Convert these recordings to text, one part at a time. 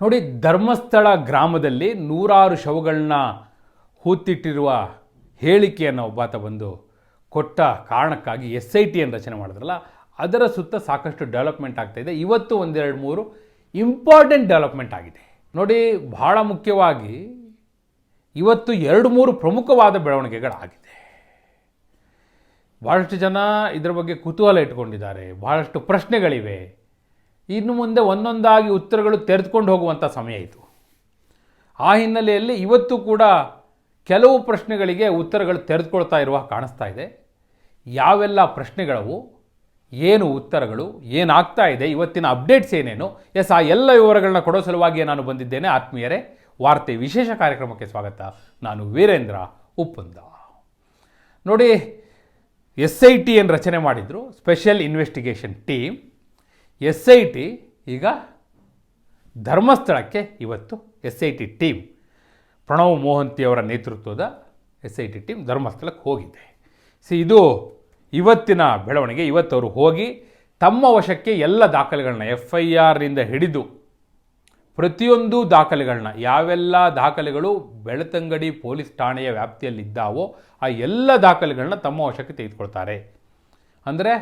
ನೋಡಿ, ಧರ್ಮಸ್ಥಳ ಗ್ರಾಮದಲ್ಲಿ ನೂರಾರು ಶವಗಳನ್ನ ಹೂತಿಟ್ಟಿರುವ ಹೇಳಿಕೆಯನ್ನು ಒಬ್ಬಾತ ಬಂದು ಕೊಟ್ಟ ಕಾರಣಕ್ಕಾಗಿ ಎಸ್ ಐ ಟಿಯನ್ನು ರಚನೆ ಮಾಡಿದ್ರಲ್ಲ, ಅದರ ಸುತ್ತ ಸಾಕಷ್ಟು ಡೆವಲಪ್ಮೆಂಟ್ ಆಗ್ತಾಯಿದೆ ಇವತ್ತು ಒಂದೆರಡು ಮೂರು ಇಂಪಾರ್ಟೆಂಟ್ ಡೆವಲಪ್ಮೆಂಟ್ ಆಗಿದೆ. ನೋಡಿ, ಬಹಳ ಮುಖ್ಯವಾಗಿ ಇವತ್ತು ಎರಡು ಮೂರು ಪ್ರಮುಖವಾದ ಬೆಳವಣಿಗೆಗಳಾಗಿದೆ. ಭಾಳಷ್ಟು ಜನ ಇದರ ಬಗ್ಗೆ ಕುತೂಹಲ ಇಟ್ಕೊಂಡಿದ್ದಾರೆ ಬಹಳಷ್ಟು ಪ್ರಶ್ನೆಗಳಿವೆ. ಇನ್ನು ಮುಂದೆ ಒಂದೊಂದಾಗಿ ಉತ್ತರಗಳು ತೆರೆದುಕೊಂಡು ಹೋಗುವಂಥ ಸಮಯ ಇತ್ತು ಆ ಹಿನ್ನೆಲೆಯಲ್ಲಿ ಇವತ್ತು ಕೂಡ ಕೆಲವು ಪ್ರಶ್ನೆಗಳಿಗೆ ಉತ್ತರಗಳು ತೆರೆದುಕೊಳ್ತಾ ಇರುವ ಕಾಣಿಸ್ತಾ ಇದೆ. ಯಾವೆಲ್ಲ ಪ್ರಶ್ನೆಗಳವು, ಏನು ಉತ್ತರಗಳು, ಏನಾಗ್ತಾ ಇದೆ, ಇವತ್ತಿನ ಅಪ್ಡೇಟ್ಸ್ ಏನೇನು, ಎಸ್, ಆ ಎಲ್ಲ ವಿವರಗಳನ್ನ ಕೊಡೋ ಸಲುವಾಗಿಯೇ ನಾನು ಬಂದಿದ್ದೇನೆ. ಆತ್ಮೀಯರೇ, ವಾರ್ತೆ ವಿಶೇಷ ಕಾರ್ಯಕ್ರಮಕ್ಕೆ ಸ್ವಾಗತ. ನಾನು ವೀರೇಂದ್ರ ಉಪ್ಪುಂದ. ನೋಡಿ, ಎಸ್ ಐ ಟಿಯನ್ನು ರಚನೆ ಮಾಡಿದರು, special investigation team. S I T ಈಗ ಧರ್ಮಸ್ಥಳಕ್ಕೆ ಇವತ್ತು S I T team. Pranav ಮೋಹಂತಿಯವರ ನೇತೃತ್ವದ ಎಸ್ ಐ ಟಿ ಟೀಮ್ ಧರ್ಮಸ್ಥಳಕ್ಕೆ ಹೋಗಿದೆ. ಸಿ, ಇದು ಇವತ್ತಿನ ಬೆಳವಣಿಗೆ. ಇವತ್ತು ಅವರು ಹೋಗಿ ತಮ್ಮ ವಶಕ್ಕೆ ಎಲ್ಲ ದಾಖಲೆಗಳನ್ನ ಎಫ್ ಐ ಆರ್ನಿಂದ ಹಿಡಿದು ಪ್ರತಿಯೊಂದು ದಾಖಲೆಗಳನ್ನ ಯಾವೆಲ್ಲ ದಾಖಲೆಗಳು ಬೆಳತಂಗಡಿ ಪೊಲೀಸ್ ಠಾಣೆಯ ವ್ಯಾಪ್ತಿಯಲ್ಲಿದ್ದಾವೋ ಆ ಎಲ್ಲ ದಾಖಲೆಗಳನ್ನ ತಮ್ಮ ವಶಕ್ಕೆ ತೆಗೆದುಕೊಳ್ತಾರೆ. ಅಂದರೆ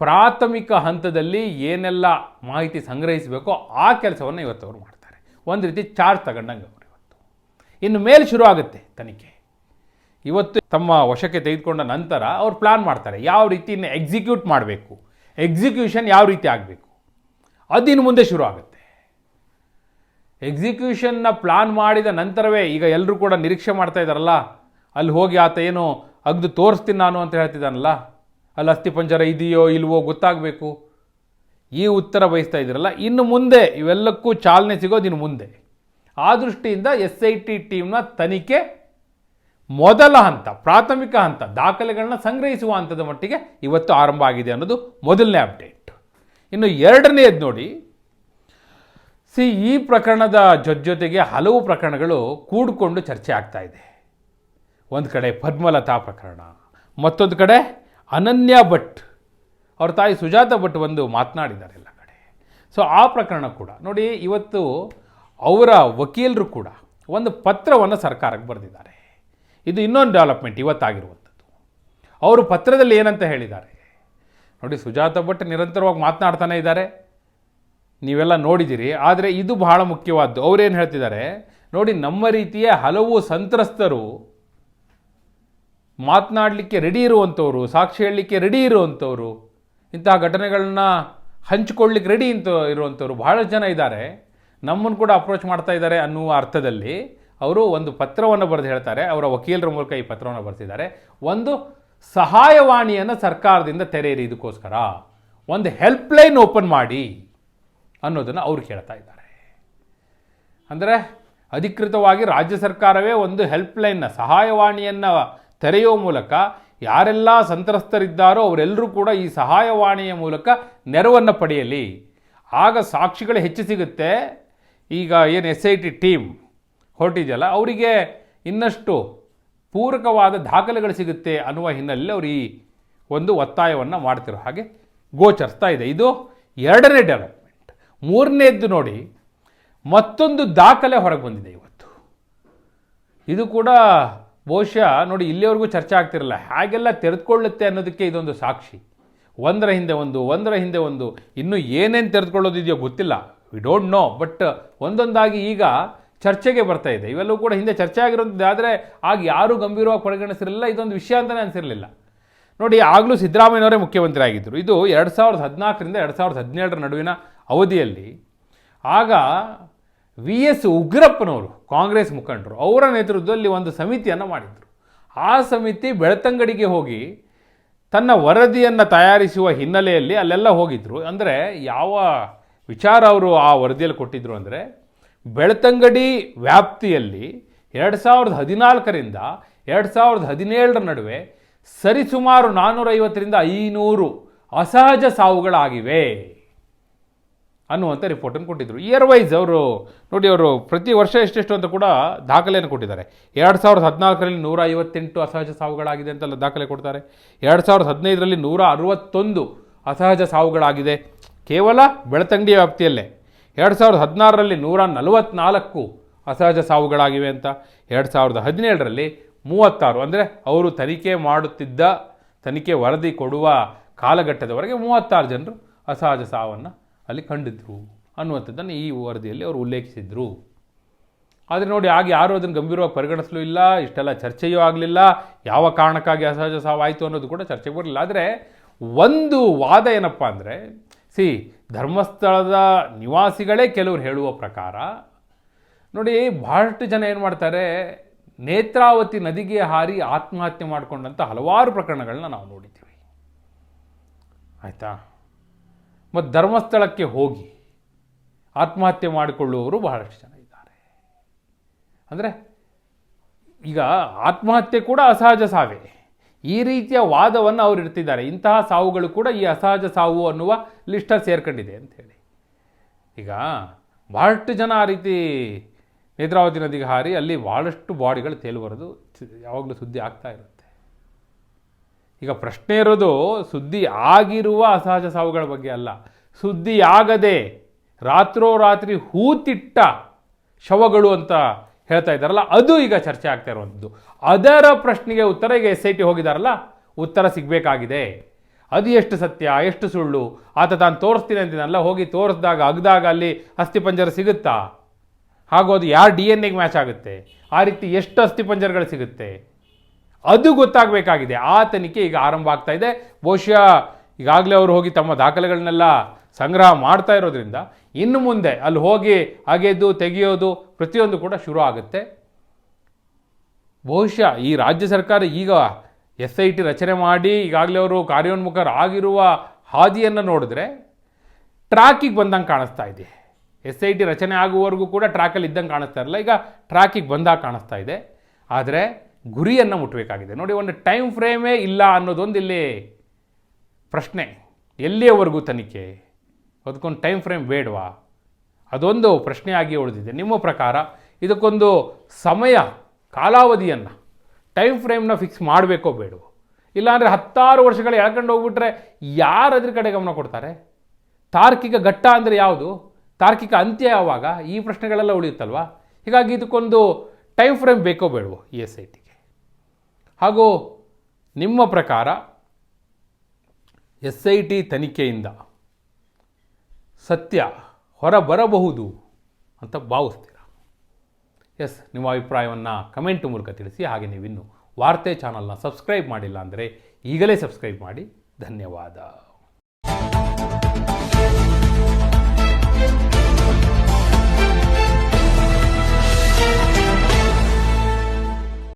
ಪ್ರಾಥಮಿಕ ಹಂತದಲ್ಲಿ ಏನೆಲ್ಲ ಮಾಹಿತಿ ಸಂಗ್ರಹಿಸಬೇಕೋ ಆ ಕೆಲಸವನ್ನು ಇವತ್ತು ಅವರು ಮಾಡ್ತಾರೆ. ಒಂದು ರೀತಿ ಚಾರ್ಜ್ ತಗೊಂಡಂಗೆ ಅವರು ಇವತ್ತು. ಇನ್ನು ಮೇಲೆ ಶುರು ಆಗುತ್ತೆ ತನಿಖೆ. ಇವತ್ತು ತಮ್ಮ ವಶಕ್ಕೆ ತೆಗೆದುಕೊಂಡ ನಂತರ ಅವ್ರು ಪ್ಲ್ಯಾನ್ ಮಾಡ್ತಾರೆ. ಯಾವ ರೀತಿ ಇನ್ನು ಎಕ್ಸಿಕ್ಯೂಟ್ ಮಾಡಬೇಕು? ಎಕ್ಸಿಕ್ಯೂಷನ್ ಯಾವ ರೀತಿ ಆಗಬೇಕು? ಅದು ಇನ್ನು ಮುಂದೆ ಶುರು ಆಗುತ್ತೆ. ಎಕ್ಸಿಕ್ಯೂಷನ್ನ ಪ್ಲಾನ್ ಮಾಡಿದ ನಂತರವೇ ಈಗ ಎಲ್ಲರೂ ಕೂಡ ನಿರೀಕ್ಷೆ ಮಾಡ್ತಾ ಇದ್ದಾರಲ್ಲ ಅಲ್ಲಿ ಹೋಗಿ ಆತ ಏನು ಅಗ್ದು ತೋರಿಸ್ತೀನಿ ನಾನು ಅಂತ ಹೇಳ್ತಿದ್ದಾನಲ್ಲ ಅಲ್ಲಿ ಅಸ್ಥಿಪಂಜರ ಇದೆಯೋ ಇಲ್ವೋ ಗೊತ್ತಾಗಬೇಕು. ಈ ಉತ್ತರ ಬಯಸ್ತಾ ಇದ್ದೀರಲ್ಲ ಇನ್ನು ಮುಂದೆ ಇವೆಲ್ಲಕ್ಕೂ ಚಾಲನೆ ಸಿಗೋದು ಇನ್ನು ಮುಂದೆ. ಆ ದೃಷ್ಟಿಯಿಂದ ಎಸ್ ಐ ಟಿ ಟೀಮ್ನ ತನಿಖೆ ಮೊದಲ ಹಂತ, ಪ್ರಾಥಮಿಕ ಹಂತ, ದಾಖಲೆಗಳನ್ನ ಸಂಗ್ರಹಿಸುವ ಹಂತದ ಮಟ್ಟಿಗೆ ಇವತ್ತು ಆರಂಭ ಆಗಿದೆ ಅನ್ನೋದು ಮೊದಲನೇ ಅಪ್ಡೇಟ್. ಇನ್ನು ಎರಡನೆಯದು ನೋಡಿ, ಸಿ, ಈ ಪ್ರಕರಣದ ಜೊತೆಗೆ ಹಲವು ಪ್ರಕರಣಗಳು ಕೂಡಿಕೊಂಡು ಚರ್ಚೆ ಆಗ್ತಾ ಇದೆ. ಒಂದು ಕಡೆ ಪದ್ಮಲತಾ ಪ್ರಕರಣ, ಮತ್ತೊಂದು ಕಡೆ ಅನನ್ಯ ಭಟ್, ಅವ್ರ ತಾಯಿ ಸುಜಾತ ಭಟ್ ಬಂದು ಮಾತನಾಡಿದ್ದಾರೆ ಎಲ್ಲ ಕಡೆ. ಸೊ ಆ ಪ್ರಕರಣ ಕೂಡ, ನೋಡಿ ಇವತ್ತು ಅವರ ವಕೀಲರು ಕೂಡ ಒಂದು ಪತ್ರವನ್ನು ಸರ್ಕಾರಕ್ಕೆ ಬರೆದಿದ್ದಾರೆ. ಇದು ಇನ್ನೊಂದು ಡೆವಲಪ್ಮೆಂಟ್ ಇವತ್ತಾಗಿರುವಂಥದ್ದು. ಅವರು ಪತ್ರದಲ್ಲಿ ಏನಂತ ಹೇಳಿದ್ದಾರೆ? ನೋಡಿ, ಸುಜಾತ ಭಟ್ ನಿರಂತರವಾಗಿ ಮಾತನಾಡ್ತಾನೆ ಇದ್ದಾರೆ. ನೀವೆಲ್ಲ ನೋಡಿದ್ದೀರಿ ಆದರೆ ಇದು ಬಹಳ ಮುಖ್ಯವಾದ್ದು. ಅವರೇನು ಹೇಳ್ತಿದ್ದಾರೆ? ನೋಡಿ, ನಮ್ಮ ರೀತಿಯ ಹಲವು ಸಂತ್ರಸ್ತರು ಮಾತನಾಡಲಿಕ್ಕೆ ರೆಡಿ ಇರುವಂಥವ್ರು ಸಾಕ್ಷಿ ಹೇಳಲಿಕ್ಕೆ ರೆಡಿ ಇರುವಂಥವ್ರು ಇಂತಹ ಘಟನೆಗಳನ್ನ ಹಂಚಿಕೊಳ್ಳಿಕ್ಕೆ ರೆಡಿ ಅಂತ ಇರುವಂಥವ್ರು ಬಹಳಷ್ಟು ಜನ ಇದ್ದಾರೆ. ನಮ್ಮನ್ನು ಕೂಡ ಅಪ್ರೋಚ್ ಮಾಡ್ತಾ ಇದ್ದಾರೆ ಅನ್ನುವ ಅರ್ಥದಲ್ಲಿ ಅವರು ಒಂದು ಪತ್ರವನ್ನು ಬರೆದು ಹೇಳ್ತಾರೆ. ಅವರ ವಕೀಲರ ಮೂಲಕ ಈ ಪತ್ರವನ್ನು ಬರೆದಿದ್ದಾರೆ ಒಂದು ಸಹಾಯವಾಣಿಯನ್ನು ಸರ್ಕಾರದಿಂದ ತೆರೆಯಿರಿ ಇದಕ್ಕೋಸ್ಕರ. ಒಂದು ಹೆಲ್ಪ್ಲೈನ್ ಓಪನ್ ಮಾಡಿ ಅನ್ನೋದನ್ನು ಅವರು ಕೇಳ್ತಾ ಇದ್ದಾರೆ. ಅಂದರೆ ಅಧಿಕೃತವಾಗಿ ರಾಜ್ಯ ಸರ್ಕಾರವೇ ಒಂದು ಹೆಲ್ಪ್ಲೈನ್ನ ಸಹಾಯವಾಣಿಯನ್ನು ತೆರೆಯುವ ಮೂಲಕ ಯಾರೆಲ್ಲ ಸಂತ್ರಸ್ತರಿದ್ದಾರೋ ಅವರೆಲ್ಲರೂ ಕೂಡ ಈ ಸಹಾಯವಾಣಿಯ ಮೂಲಕ ನೆರವನ್ನು ಪಡೆಯಲಿ. ಆಗ ಸಾಕ್ಷಿಗಳು ಹೆಚ್ಚು ಸಿಗುತ್ತೆ. ಈಗ ಏನು ಎಸ್ ಐ ಟಿ ಟೀಮ್ ಹೊರಟಿದೆಯಲ್ಲ, ಅವರಿಗೆ ಇನ್ನಷ್ಟು ಪೂರಕವಾದ ದಾಖಲೆಗಳು ಸಿಗುತ್ತೆ ಅನ್ನುವ ಹಿನ್ನೆಲೆಯಲ್ಲಿ ಅವರು ಈ ಒಂದು ಒತ್ತಾಯವನ್ನು ಮಾಡ್ತಿರೋ ಹಾಗೆ ಗೋಚರಿಸ್ತಾ ಇದೆ. ಇದು ಎರಡನೇ ಡೆವಲಪ್ಮೆಂಟ್ ಮೂರನೇದ್ದು ನೋಡಿ, ಮತ್ತೊಂದು ದಾಖಲೆ ಹೊರಗೆ ಬಂದಿದೆ ಇವತ್ತು. ಇದು ಕೂಡ ಬಹುಶಃ ನೋಡಿ ಇಲ್ಲಿವರೆಗೂ ಚರ್ಚೆ ಆಗ್ತಿರಲ್ಲ, ಹಾಗೆಲ್ಲ ತೆರೆದುಕೊಳ್ಳುತ್ತೆ ಅನ್ನೋದಕ್ಕೆ ಇದೊಂದು ಸಾಕ್ಷಿ. ಒಂದರ ಹಿಂದೆ ಒಂದು, ಒಂದರ ಹಿಂದೆ ಒಂದು. ಇನ್ನೂ ಏನೇನು ತೆರೆದುಕೊಳ್ಳೋದಿದೆಯೋ ಗೊತ್ತಿಲ್ಲ. ವಿ ಡೋಂಟ್ ನೋ ಬಟ್ ಒಂದೊಂದಾಗಿ ಈಗ ಚರ್ಚೆಗೆ ಬರ್ತಾ ಇದೆ. ಇವೆಲ್ಲವೂ ಕೂಡ ಹಿಂದೆ ಚರ್ಚೆ ಆಗಿರೋದು ಆದರೆ ಆಗ ಯಾರೂ ಗಂಭೀರವಾಗಿ ಪರಿಗಣಿಸಿರಲಿಲ್ಲ. ಇದೊಂದು ವಿಷಯ ಅಂತಲೇ ಅನಿಸಿರಲಿಲ್ಲ. ನೋಡಿ, ಆಗಲೂ ಸಿದ್ದರಾಮಯ್ಯನವರೇ ಮುಖ್ಯಮಂತ್ರಿ ಆಗಿದ್ದರು ಇದು ಎರಡು ಸಾವಿರದ ಹದಿನಾಲ್ಕರಿಂದ ಎರಡು ಸಾವಿರದ ಹದಿನೇಳರ ನಡುವಿನ ಅವಧಿಯಲ್ಲಿ. ಆಗ ವಿ ಎಸ್ ಉಗ್ರಪ್ಪನವರು, ಕಾಂಗ್ರೆಸ್ ಮುಖಂಡರು, ಅವರ ನೇತೃತ್ವದಲ್ಲಿ ಒಂದು ಸಮಿತಿಯನ್ನು ಮಾಡಿದರು. ಆ ಸಮಿತಿ ಬೆಳ್ತಂಗಡಿಗೆ ಹೋಗಿ ತನ್ನ ವರದಿಯನ್ನು ತಯಾರಿಸುವ ಹಿನ್ನೆಲೆಯಲ್ಲಿ ಅಲ್ಲೆಲ್ಲ ಹೋಗಿದ್ದರು ಅಂದರೆ ಯಾವ ವಿಚಾರ ಅವರು ಆ ವರದಿಯಲ್ಲಿ ಕೊಟ್ಟಿದ್ದರು ಅಂದರೆ, ಬೆಳ್ತಂಗಡಿ ವ್ಯಾಪ್ತಿಯಲ್ಲಿ ಎರಡು ಸಾವಿರದ ಹದಿನಾಲ್ಕರಿಂದ ಎರಡು ಸಾವಿರದ ಹದಿನೇಳರ ನಡುವೆ ಸರಿಸುಮಾರು ನಾನ್ನೂರೈವತ್ತರಿಂದ ಐನೂರು ಅಸಹಜ ಸಾವುಗಳಾಗಿವೆ. ಅನ್ನುವಂಥ ರಿಪೋರ್ಟನ್ನು ಕೊಟ್ಟಿದ್ದರು ಇಯರ್ ವೈಸ್ ಅವರು, ನೋಡಿ ಅವರು ಪ್ರತಿ ವರ್ಷ ಎಷ್ಟೆಷ್ಟು ಅಂತ ಕೂಡ ದಾಖಲೆಯನ್ನು ಕೊಟ್ಟಿದ್ದಾರೆ. ಎರಡು ಸಾವಿರದ ಹದಿನಾಲ್ಕರಲ್ಲಿ ನೂರ ಐವತ್ತೆಂಟು ಅಸಹಜ ಸಾವುಗಳಾಗಿದೆ ಅಂತೆಲ್ಲ ದಾಖಲೆ ಕೊಡ್ತಾರೆ. ಎರಡು ಸಾವಿರದ ಹದಿನೈದರಲ್ಲಿ ನೂರ ಅರವತ್ತೊಂದು ಅಸಹಜ ಸಾವುಗಳಾಗಿದೆ. ಕೇವಲ ಬೆಳತಂಗಡಿ ವ್ಯಾಪ್ತಿಯಲ್ಲೇ. ಎರಡು ಸಾವಿರದ ಹದಿನಾರರಲ್ಲಿ ನೂರ ನಲವತ್ತ್ನಾಲ್ಕು ಅಸಹಜ ಸಾವುಗಳಾಗಿವೆ ಅಂತ. ಎರಡು ಸಾವಿರದ ಹದಿನೇಳರಲ್ಲಿ ಮೂವತ್ತಾರು. ಅಂದರೆ ಅವರು ತನಿಖೆ ಮಾಡುತ್ತಿದ್ದ, ತನಿಖೆ ವರದಿ ಕೊಡುವ ಕಾಲಘಟ್ಟದವರೆಗೆ ಮೂವತ್ತಾರು ಜನರು ಅಸಹಜ ಸಾವನ್ನು ಅಲ್ಲಿ ಕಂಡಿದ್ರು ಅನ್ನುವಂಥದ್ದನ್ನು ಈ ವರದಿಯಲ್ಲಿ ಅವರು ಉಲ್ಲೇಖಿಸಿದ್ರು. ಆದರೆ ನೋಡಿ, ಆಗ ಯಾರೂ ಅದನ್ನು ಗಂಭೀರವಾಗಿ ಪರಿಗಣಿಸಲೂ ಇಲ್ಲ, ಇಷ್ಟೆಲ್ಲ ಚರ್ಚೆಯೂ ಆಗಲಿಲ್ಲ, ಯಾವ ಕಾರಣಕ್ಕಾಗಿ ಅಸಹಜ ಸಾವಾಯಿತು ಅನ್ನೋದು ಕೂಡ ಚರ್ಚೆಗೆ ಬರಲಿಲ್ಲ. ಆದರೆ ಒಂದು ವಾದ ಏನಪ್ಪ ಅಂದರೆ, ಸಿ, ಧರ್ಮಸ್ಥಳದ ನಿವಾಸಿಗಳೇ ಕೆಲವರು ಹೇಳುವ ಪ್ರಕಾರ, ನೋಡಿ, ಬಹಳಷ್ಟು ಜನ ಏನು ಮಾಡ್ತಾರೆ, ನೇತ್ರಾವತಿ ನದಿಗೆ ಹಾರಿ ಆತ್ಮಹತ್ಯೆ ಮಾಡಿಕೊಂಡಂಥ ಹಲವಾರು ಪ್ರಕರಣಗಳನ್ನ ನಾವು ನೋಡಿದ್ದೀವಿ. ಆಯಿತಾ? ಮತ್ತು ಧರ್ಮಸ್ಥಳಕ್ಕೆ ಹೋಗಿ ಆತ್ಮಹತ್ಯೆ ಮಾಡಿಕೊಳ್ಳುವವರು ಬಹಳಷ್ಟು ಜನ ಇದ್ದಾರೆ. ಅಂದರೆ ಈಗ ಆತ್ಮಹತ್ಯೆ ಕೂಡ ಅಸಹಜ ಸಾವೇ. ಈ ರೀತಿಯ ವಾದವನ್ನು ಅವರು ಇರ್ತಿದ್ದಾರೆ ಇಂತಹ ಸಾವುಗಳು ಕೂಡ ಈ ಅಸಹಜ ಸಾವು ಅನ್ನುವ ಲಿಸ್ಟಲ್ಲಿ ಸೇರ್ಕೊಂಡಿದೆ ಅಂಥೇಳಿ ಈಗ ಭಾಳಷ್ಟು ಜನ ಆ ರೀತಿ ನೇತ್ರಾವತಿ ನದಿಗೆ ಹಾರಿ ಅಲ್ಲಿ ಭಾಳಷ್ಟು ಬಾಡಿಗಳು ತೇಲುಬರೋದು. ಯಾವಾಗಲೂ ಸುದ್ದಿ ಆಗ್ತಾ ಇರುತ್ತೆ. ಈಗ ಪ್ರಶ್ನೆ ಇರೋದು, ಸುದ್ದಿ ಆಗಿರುವ ಅಸಹಜ ಸಾವುಗಳ ಬಗ್ಗೆ ಅಲ್ಲ. ಸುದ್ದಿಯಾಗದೆ ರಾತ್ರೋರಾತ್ರಿ ಹೂತಿಟ್ಟ ಶವಗಳು ಅಂತ ಹೇಳ್ತಾ ಇದ್ದಾರಲ್ಲ, ಅದು ಈಗ ಚರ್ಚೆ ಆಗ್ತಾ ಇರುವಂಥದ್ದು. ಅದರ ಪ್ರಶ್ನೆಗೆ ಉತ್ತರ ಈಗ ಎಸ್ ಐ ಟಿ ಉತ್ತರ ಸಿಗಬೇಕಾಗಿದೆ. ಅದು ಎಷ್ಟು ಸತ್ಯ, ಎಷ್ಟು ಸುಳ್ಳು? ಆತ ತಾನು ತೋರಿಸ್ತೀನಿ ಅಂತೀನಲ್ಲ ಹೋಗಿ ತೋರಿಸಿದಾಗ, ಅಗ್ದಾಗ ಅಲ್ಲಿ ಅಸ್ಥಿಪಂಜರ ಸಿಗುತ್ತಾ? ಹಾಗೂ ಅದು ಯಾರು ಡಿ ಎನ್ ಎಗೆ ಮ್ಯಾಚ್ ಆಗುತ್ತೆ? ಆ ರೀತಿ ಎಷ್ಟು ಅಸ್ಥಿಪಂಜರಗಳು ಸಿಗುತ್ತೆ? ಅದು ಗೊತ್ತಾಗಬೇಕಾಗಿದೆ. ಆ ತನಿಖೆ ಈಗ ಆರಂಭ ಆಗ್ತಾ ಇದೆ. ಬಹುಶಃ ಈಗಾಗಲೇ ಅವರು ಹೋಗಿ ತಮ್ಮ ದಾಖಲೆಗಳನ್ನೆಲ್ಲ ಸಂಗ್ರಹ ಮಾಡ್ತಾ ಇರೋದ್ರಿಂದ ಇನ್ನು ಮುಂದೆ ಅಲ್ಲಿ ಹೋಗಿ ಅಗೆದು, ತೆಗೆಯೋದು ಪ್ರತಿಯೊಂದು ಕೂಡ ಶುರು ಆಗುತ್ತೆ. ಬಹುಶಃ ಈ ರಾಜ್ಯ ಸರ್ಕಾರ ಈಗ ಎಸ್ ಐ ಟಿ ರಚನೆ ಮಾಡಿ ಈಗಾಗಲೇ ಅವರು ಕಾರ್ಯೋನ್ಮುಖರಾಗಿರುವ ಹಾದಿಯನ್ನು ನೋಡಿದ್ರೆ ಟ್ರ್ಯಾಕಿಗೆ ಬಂದಂಗೆ ಕಾಣಿಸ್ತಾ ಇದೆ. ಎಸ್ ಐ ಟಿ ರಚನೆ ಆಗುವವರೆಗೂ ಕೂಡ ಟ್ರ್ಯಾಕಲ್ಲಿ ಇದ್ದಂಗೆ ಕಾಣಿಸ್ತಾ ಇರಲ್ಲ. ಈಗ ಟ್ರ್ಯಾಕಿಗೆ ಬಂದಾಗ ಕಾಣಿಸ್ತಾ ಇದೆ. ಆದರೆ ಗುರಿಯನ್ನು ಮುಟ್ಟಬೇಕಾಗಿದೆ ನೋಡಿ, ಒಂದು ಟೈಮ್ ಫ್ರೇಮೇ ಇಲ್ಲ ಅನ್ನೋದೊಂದು ಇಲ್ಲಿ ಪ್ರಶ್ನೆ, ಎಲ್ಲಿಯವರೆಗೂ ತನಿಖೆ? ಅದಕ್ಕೊಂದು ಟೈಮ್ ಫ್ರೇಮ್ ಬೇಡವಾ? ಅದೊಂದು ಪ್ರಶ್ನೆಯಾಗಿ ಉಳಿದಿದೆ. ನಿಮ್ಮ ಪ್ರಕಾರ ಇದಕ್ಕೊಂದು ಸಮಯ, ಕಾಲಾವಧಿಯನ್ನು ಟೈಮ್ ಫ್ರೇಮ್ನ ಫಿಕ್ಸ್ ಮಾಡಬೇಕೋ ಬೇಡವೋ? ಇಲ್ಲಾಂದರೆ ಹತ್ತಾರು ವರ್ಷಗಳು ಎಳ್ಕೊಂಡು ಹೋಗ್ಬಿಟ್ರೆ ಯಾರು ಅದ್ರ ಕಡೆ ಗಮನ ಕೊಡ್ತಾರೆ? ತಾರ್ಕಿಕ ಘಟ್ಟ ಅಂದರೆ ಯಾವುದು? ತಾರ್ಕಿಕ ಅಂತ್ಯ ಯಾವಾಗ? ಈ ಪ್ರಶ್ನೆಗಳೆಲ್ಲ ಉಳಿಯುತ್ತಲ್ವಾ? ಹೀಗಾಗಿ ಇದಕ್ಕೊಂದು ಟೈಮ್ ಫ್ರೇಮ್ ಬೇಕೋ ಬೇಡವೋ ಎಸ್ ಐ ಟಿಗೆ ಹಾಗೂ ನಿಮ್ಮ ಪ್ರಕಾರ ಎಸ್ ಐ ಟಿ ತನಿಖೆಯಿಂದ ಸತ್ಯ ಹೊರಬರಬಹುದು ಅಂತ ಭಾವಿಸ್ತೀರಾ? ಎಸ್, ನಿಮ್ಮ ಅಭಿಪ್ರಾಯವನ್ನು ಕಮೆಂಟ್ ಮೂಲಕ ತಿಳಿಸಿ. ಹಾಗೆ ನೀವಿನ್ನು ವಾರ್ತೆ ಚಾನಲ್ನ ಸಬ್ಸ್ಕ್ರೈಬ್ ಮಾಡಿಲ್ಲ ಅಂದರೆ ಈಗಲೇ ಸಬ್ಸ್ಕ್ರೈಬ್ ಮಾಡಿ. ಧನ್ಯವಾದ.